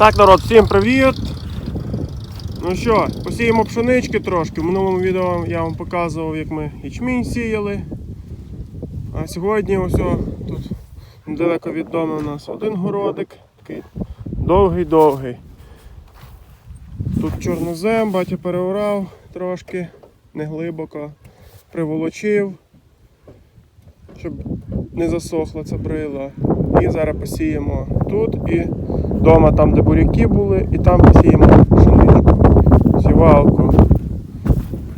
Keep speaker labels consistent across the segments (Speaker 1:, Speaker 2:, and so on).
Speaker 1: Так, народ, всім привіт! Ну що, посіємо пшенички трошки. В минулому відео я вам показував, як ми ячмінь сіяли. А сьогодні ось тут недалеко від дому у нас один городик, такий довгий-довгий. Тут чорнозем, батя переорав трошки, не глибоко, приволочив, щоб не засохла ця брила. І зараз посіємо тут і вдома, там, де буряки були, і там посіємо пшеничку. Сівалку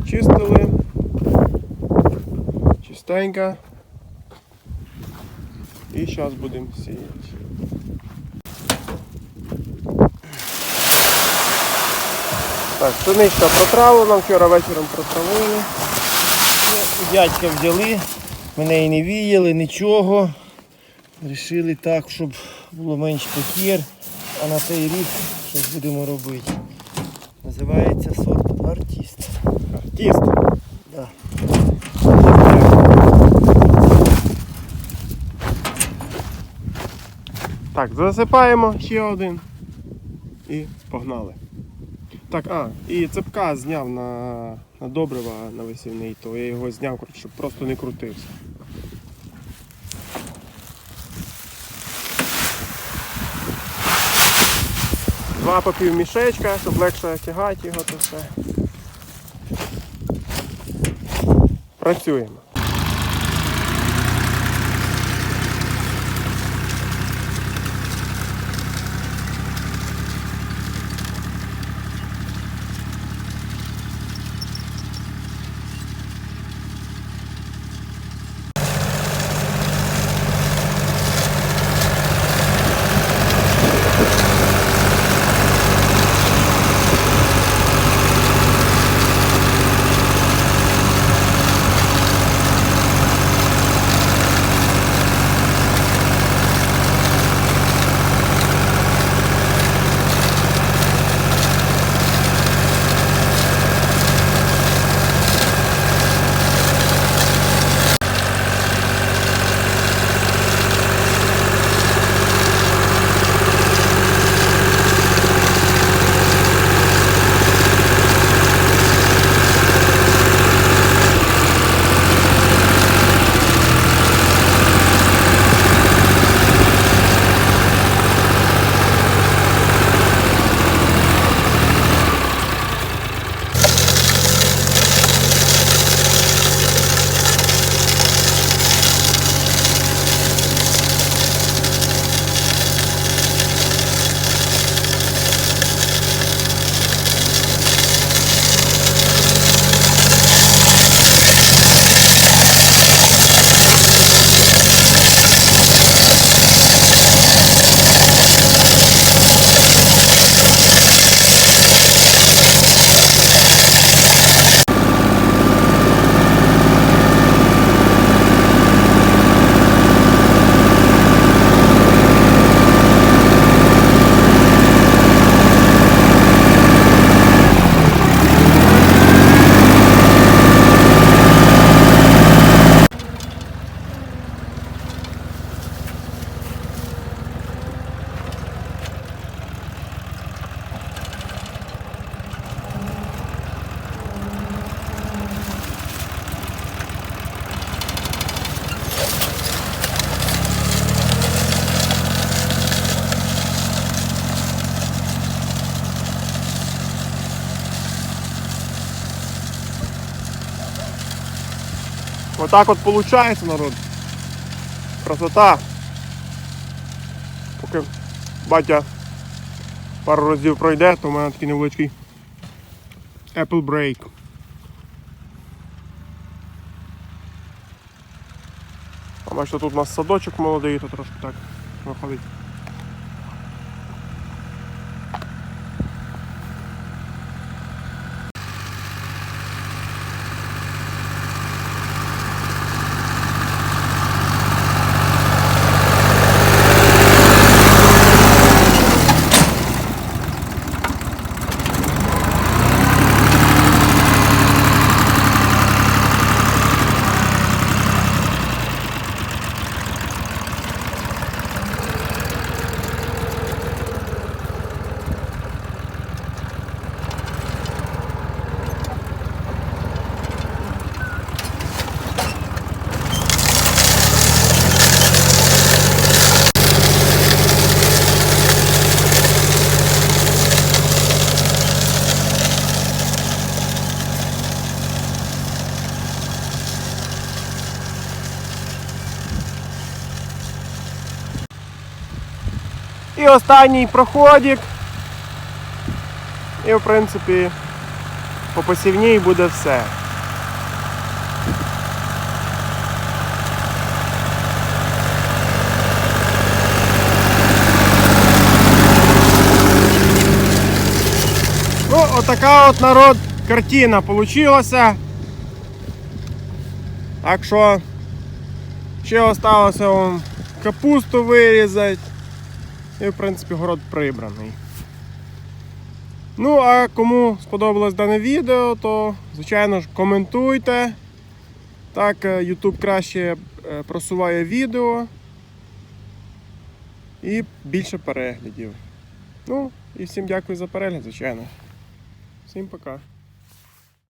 Speaker 1: чистили. Чистенько. І зараз будемо сіяти. Так, пшеничка протравлена, вчора вечором протравили.
Speaker 2: Дядька взяли, мене і не віяли, нічого. Рішили так, щоб було менше покір, а на цей рік щось будемо робити. Називається сорт артист.
Speaker 1: Артист.
Speaker 2: Да.
Speaker 1: Так, засипаємо ще один. І погнали. Так, а, і цепка зняв на, на добрива на весільний, то я його зняв, коротше, щоб просто не крутився. Два по пів мішечка, щоб легше тягати його то все. Працюємо. Отак от виходить, народ. Красота. Поки батя пару разів пройде, то в мене такий невеличкий Apple Break. А бачите, тут у нас садочок молодий, то трошки так виходить. останній проходик. І в принципі по посівній буде все. Ну, отака от народ картина получилася. Так що ще осталося вам капусту вирізати. І в принципі город прибраний. Ну, а кому сподобалось дане відео, то звичайно ж коментуйте. Так е, YouTube краще е, просуває відео і більше переглядів. Ну, і всім дякую за перегляд, звичайно. Всім пока.